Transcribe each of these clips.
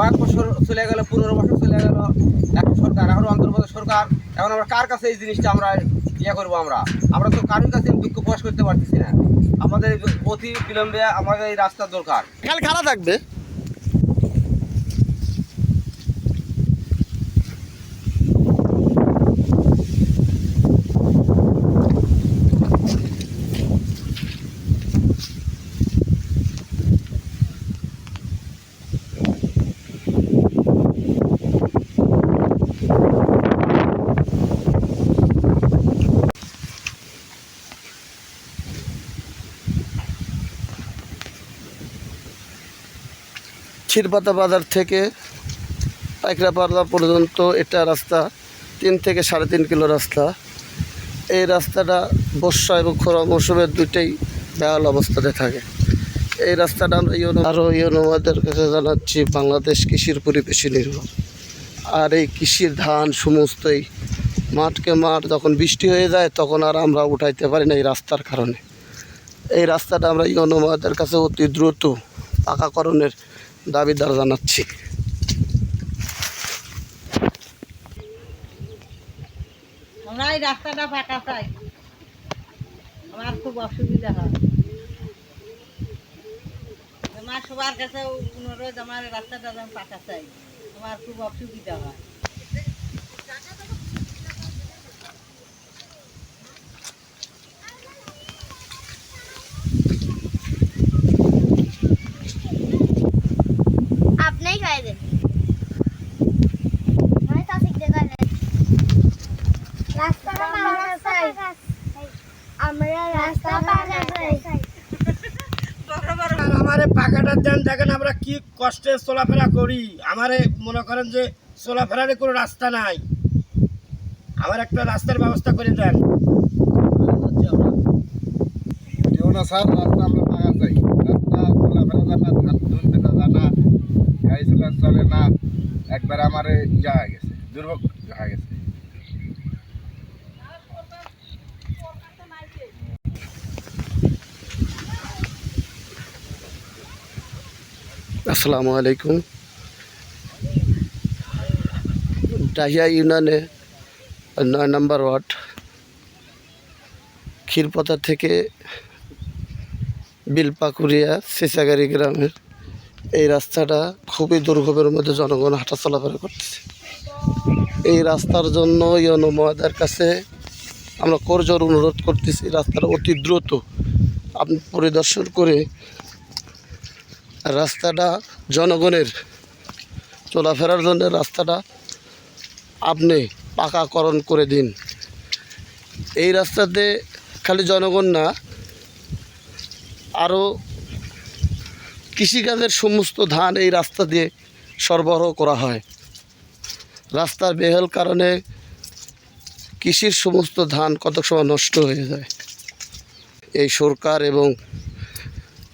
কয়েক বছর চলে গেল, পনেরো বছর চলে গেল। এখন সরকার, এখন অন্তর্গত সরকার। এখন আমরা কার কাছে এই জিনিসটা আমরা ইয়ে করব আমরা? আমরা তো কারোর কাছে দুঃখ প্রকাশ করতে পারতেছি না। আমাদের অতি বিলম্বে আমাদের এই রাস্তার দরকার। কাল খারাপ থাকবে। ক্ষীরপাতা বাজার থেকে পাইকরাপাড়া পর্যন্ত এটা রাস্তা, তিন থেকে সাড়ে তিন কিলো রাস্তা। এই রাস্তাটা বর্ষা এবং খরা মৌসুমের দুইটাই বেহাল অবস্থাতে থাকে। এই রাস্তাটা আমরা ইউনো আরও ইউনোমাদের কাছে জানাচ্ছি, বাংলাদেশ কৃষির পরিবেশে নির্ভর। আর এই কৃষির ধান সমস্তই মাঠকে মাঠ যখন বৃষ্টি হয়ে যায়, তখন আর আমরা উঠাইতে পারি না এই রাস্তার কারণে। এই রাস্তাটা আমরা ইউনোমাদের কাছে অতি দ্রুত পাকাকরণের দাবিদার জানাচ্ছি। আমরা এই রাস্তাটা ফাঁকা চাই আমার খুব অসুবিধা হয়। আমার সবার কাছে অনুরোধ, আমার রাস্তাটা ফাঁকা চাই। আমার খুব অসুবিধা হয় আপনিই খাই দেন আমি তা শিখতে পারলেন রাস্তাটা পাকা চাই আমরা রাস্তা পাকা চাই পাকাটার দেন, দেখেন আমরা কি কষ্টে চলাফেরা করি। আমারে মনে করেন যে চলাফেরার কোনো রাস্তা নাই। আমার একটা রাস্তার ব্যবস্থা করে দেন। না আমরা জানা গাড়ি চলে না, একবার আমার ইয়া হয়ে গেছে, দুর্ভোগ হয়ে গেছে। আসসালামু আলাইকুম। ডাহিয়া ইউনিয়নে নয় নম্বর ওয়ার্ড, ক্ষীরপাতা থেকে বিলপাকুরিয়া সিসাগারি গ্রামের এই রাস্তাটা খুবই দুর্গমের মধ্যে জনগণ হাঁটা চলাফেরা করতেছে। এই রাস্তার জন্য ইয়নো মহাদার কাছে আমরা করজোর অনুরোধ করতেছি, রাস্তাটা অতি দ্রুত আপনি পরিদর্শন করে রাস্তাটা জনগণের চলাফেরার জন্য রাস্তাটা আপনি পাকাকরণ করে দিন। এই রাস্তাতে খালি জনগণ না, আরও কৃষিকাজের সমস্ত ধান এই রাস্তা দিয়ে সরবরাহ করা হয়। রাস্তার বেহাল কারণে কৃষির সমস্ত ধান কত সময় নষ্ট হয়ে যায়। এই সরকার এবং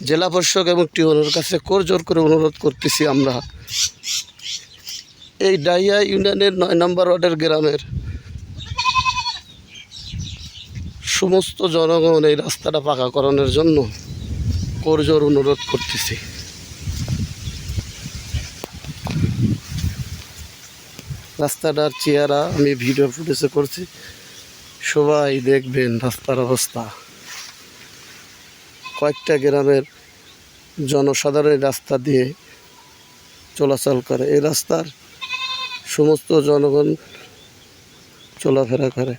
জেলা পরিষদ এবং টিওনের কাছে করজোর করে অনুরোধ করতেছি আমরা। এই ডাইয়া ইউনিয়নের নয় নম্বর ওয়ার্ডের গ্রামের সমস্ত জনগণ এই রাস্তাটা পাকাকরণের জন্য করজোর অনুরোধ করতেছি। রাস্তাটার চেহারা আমি ভিডিও ফুটেজে করছি। সবাই দেখবেন রাস্তার অবস্থা। কয়েকটা গ্রামের জনসাধারণ রাস্তা দিয়ে চলাচল করে। এই রাস্তার সমস্ত জনগণ চলাফেরা করে।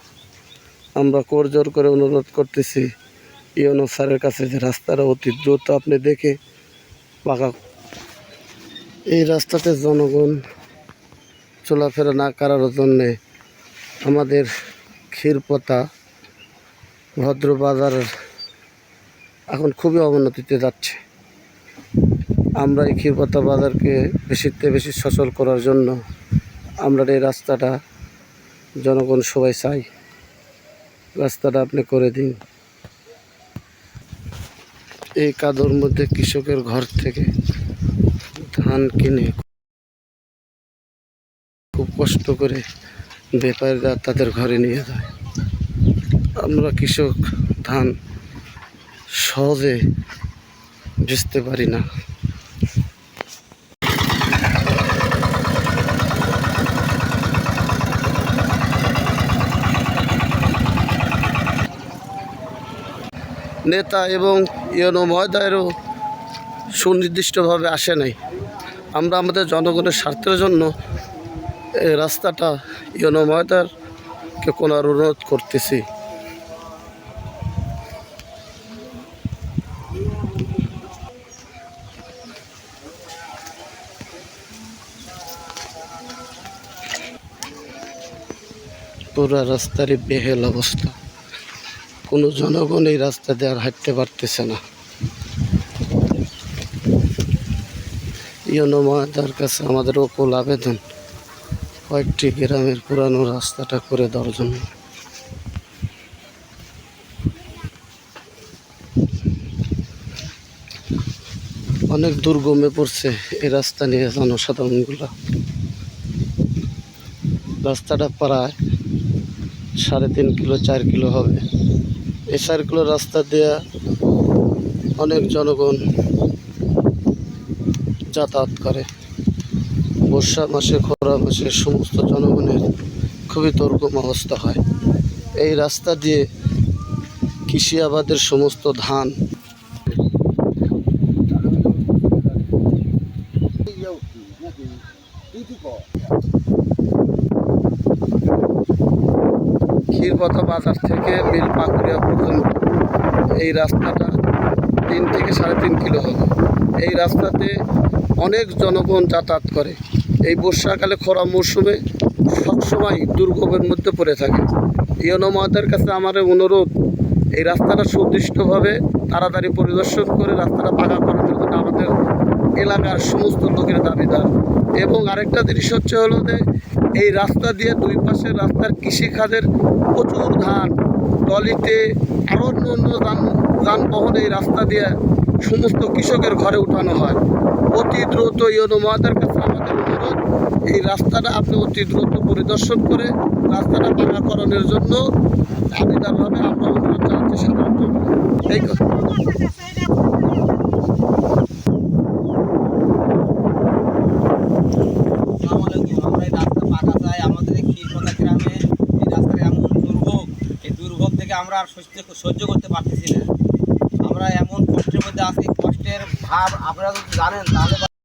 আমরা করজোর করে অনুরোধ করতেছি ইউনো স্যারের কাছে যে রাস্তাটা অতি দ্রুত আপনি দেখে পাকা এই রাস্তাতে জনগণ চলাফেরা না করার জন্যে আমাদের ক্ষীরপতা ভদ্রবাজারের এখন খুবই অবনতিতে যাচ্ছে। আমরা এই ক্ষীরপাতা বাজারকে বেশিতে বেশি সচল করার জন্য আমরা এই রাস্তাটা জনগণ সবাই চাই। রাস্তাটা আপনি করে দিন। এই কাদর মধ্যে কৃষকের ঘর থেকে ধান কিনে খুব কষ্ট করে ব্যাপারীরা তাদের ঘরে নিয়ে যায়। আমরা কৃষক ধান সহজে বেচতে পারি না। নেতা এবং ইয়নো মহোদয়েরও সুনির্দিষ্টভাবে আসে নাই। আমরা আমাদের জনগণের স্বার্থের জন্য এই রাস্তাটা ইয়নো মহোদয়কে কোনো অনুরোধ করতেছি। পুরো রাস্তারই বেহেল অবস্থা। কোনো জনগণ এই রাস্তা দিয়ে আর হাঁটতে পারতেছে না। ইয়নো মহাদার কাছে আমাদের অকুল আবেদন, কয়েকটি গ্রামের পুরানো রাস্তাটা করে দেওয়ার জন্য। অনেক দুর্গমে পড়ছে এই রাস্তা নিয়ে জনসাধারণগুলা। রাস্তাটা প্রায় সাড়ে তিন কিলো, চার কিলো হবে। এই চার কিলো রাস্তা দিয়ে অনেক জনগণ যাতায়াত করে। বর্ষা মাসে, খরা মাসে সমস্ত জনগণের খুবই দুর্গম অবস্থা হয়। এই রাস্তা দিয়ে কৃষি আবাদের সমস্ত ধান ক্ষীরপথা বাজার থেকে বিল পাকুড়িয়া পর্যন্ত এই রাস্তাটা তিন থেকে সাড়ে তিন কিলো হবে। এই রাস্তাতে অনেক জনগণ যাতায়াত করে। এই বর্ষাকালে খরা মরশুমে সবসময় দুর্ভোগের মধ্যে পড়ে থাকে। ইয়নো কাছে আমার অনুরোধ, এই রাস্তাটা সুদৃষ্টভাবে তাড়াতাড়ি পরিদর্শন করে রাস্তাটা পাকা করার জন্য আমাদের এলাকার সমস্ত লোকের দাবিদার। এবং আরেকটা জিনিস হচ্ছে হলো যে এই রাস্তা দিয়ে দুই পাশের রাস্তার কৃষিখাদের প্রচুর ধান টলিতে আরও অন্য অন্য যান যানবাহন এই রাস্তা দিয়ে সমস্ত কৃষকের ঘরে উঠানো হয়। অতি দ্রুত ইয়নো মহাদের কাছে আমাদের অনুরোধ, এই রাস্তাটা আপনি অতি দ্রুত পরিদর্শন করে রাস্তাটা পাকাকরণের জন্য দাবিদারভাবে আমরা অনুরোধ জানাচ্ছি সাধারণত। এই কথা আসসালামু আলাইকুম। আমরা এই রাস্তা পাকা চাই আমাদের এই ক্ষীরপাতা গ্রামে এই রাস্তার এমন দুর্ভোগ এই দুর্ভোগ থেকে আমরা আর সহ্য সহ্য করতে পারতেছি না। আমরা এমন কষ্টের মধ্যে আছি, কষ্টের ভাব আপনারা যদি জানেন, তাহলে